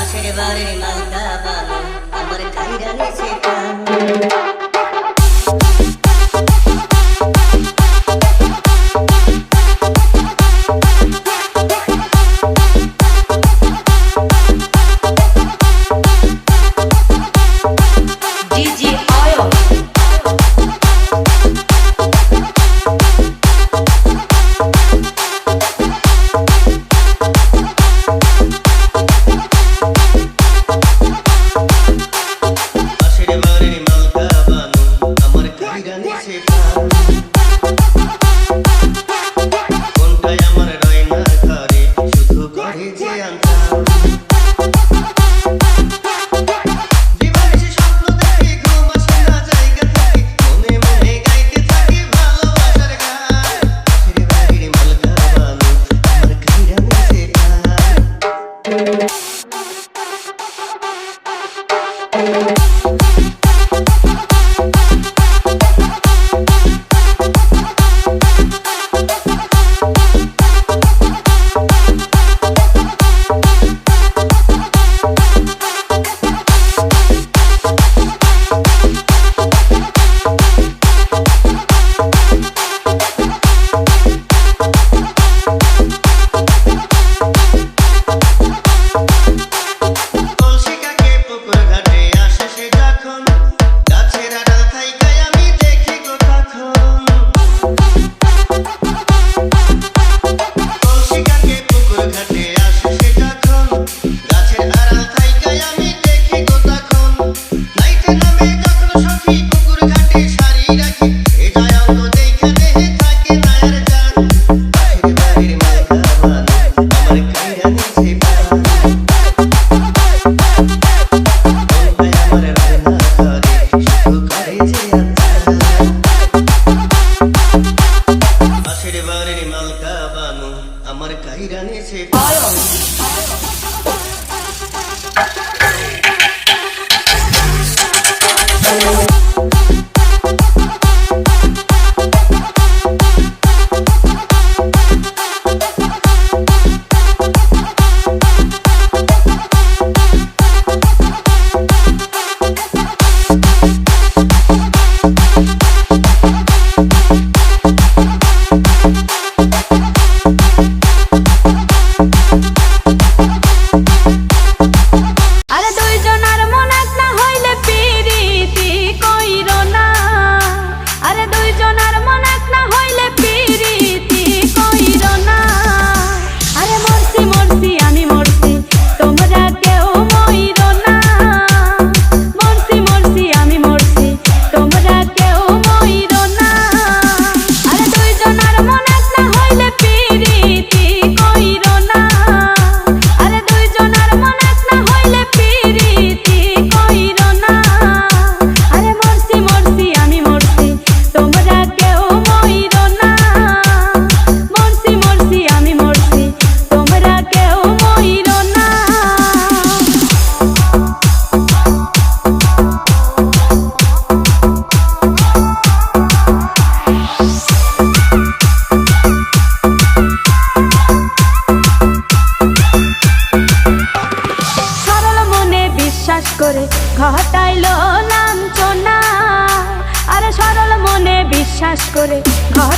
আশেরে বারে মালদা বাবা আমার কাইরা গেছে কান আমার কাইরা নিয়েছে। Oh, করে ঘর